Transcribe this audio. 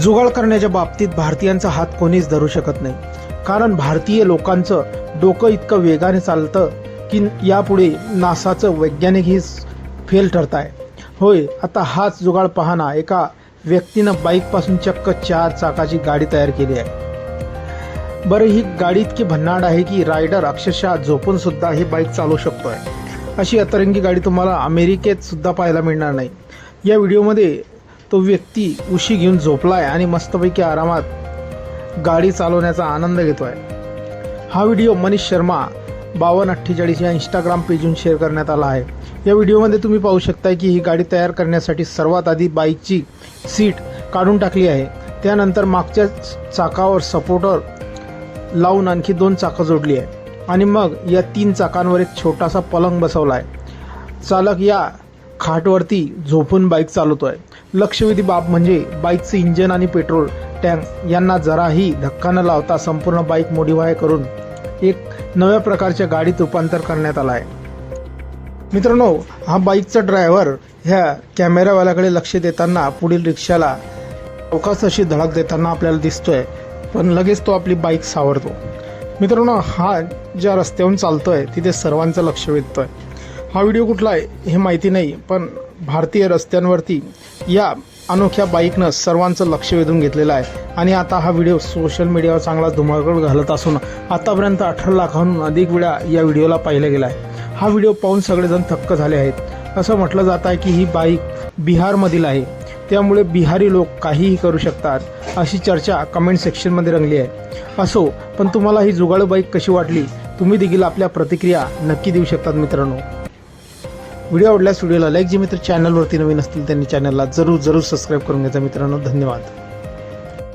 जुगाड करण्याच्या बाबतीत भारतीयांचा हात कोणीच धरू शकत नाही. कारण भारतीय लोकांचं डोकं इतकं वेगाने चालतं की यापुढे नासाचं वैज्ञानिकही फेल ठरत आहे होय आता हाच जुगाड पाहना एका व्यक्तीनं बाईकपासून चक्क चार चाकाची गाडी तयार केली आहे. बरं ही गाडी इतकी भन्नाट आहे की रायडर अक्षरशः झोपून सुद्धा ही बाईक चालवू शकतोय. अशी अतरंगी गाडी तुम्हाला अमेरिकेत सुद्धा पाहायला मिळणार नाही. या व्हिडिओमध्ये तो व्यक्ती उशी घेऊन झोपलाय आणि मस्तपैकी आरामात गाडी चालवण्याचा आनंद घेतोय. हा व्हिडिओ मनीष शर्मा बावन्न अठ्ठेचाळीस या इंस्टाग्राम पेजून शेअर करण्यात आला आहे. या व्हिडिओमध्ये तुम्ही पाहू शकताय की ही गाडी तयार करण्यासाठी सर्वात आधी बाईकची सीट काढून टाकली आहे. त्यानंतर मागच्या चाकावर सपोर्टर लावून आणखी दोन चाकं जोडली आहे आणि मग या तीन चाकांवर एक छोटासा पलंग बसवला आहे चालक या खाटवरती झोपून बाईक चालवतोय. लक्षवेधी बाब म्हणजे बाईकचं इंजन आणि पेट्रोल टँक यांना जराही धक्का न लावता संपूर्ण बाईक मोडीवाय करून एक नव्या प्रकारच्या गाडीत रूपांतर करण्यात आलं आहे. मित्रांनो हा बाईकचा ड्रायव्हर ह्या कॅमेरावाल्याकडे लक्ष देताना पुढील रिक्षाला अवकाश अशी धडक देताना आपल्याला दिसतोय पण लगेच तो आपली बाईक सावरतो. मित्रांनो हा ज्या रस्त्यावरून चालतोय तिथे सर्वांचं लक्ष वेधतोय. हा व्हिडिओ कुठला आहे हे माहिती नाही पण भारतीय रस्त्यांवरती या अनोख्या बाईकनं सर्वांचं लक्ष वेधून घेतलेलं आहे. आणि आता हा व्हिडिओ सोशल मीडियावर चांगला धुमाकूळ घालत असून आतापर्यंत अठरा लाखाहून अधिक वेळा या व्हिडिओला पाहिला गेला आहे. हा व्हिडिओ पाहून सगळेजण थक्क झाले आहेत. असं म्हटलं जात आहे की ही बाईक बिहारमधील आहे. त्यामुळे बिहारी लोक काहीही करू शकतात अशी चर्चा कमेंट सेक्शनमध्ये रंगली आहे. असो पण तुम्हाला ही जुगाड बाईक कशी वाटली तुम्ही देखील आपल्या प्रतिक्रिया नक्की देऊ शकतात मित्रांनो. व्हिडिओ आवडल्यास व्हिडिओला लाईक जे मित्र चॅनलवरती नवीन असतील त्यांनी चॅनलला जरूर जरूर सबस्क्राईब करून घ्यायचा मित्रांनो. धन्यवाद.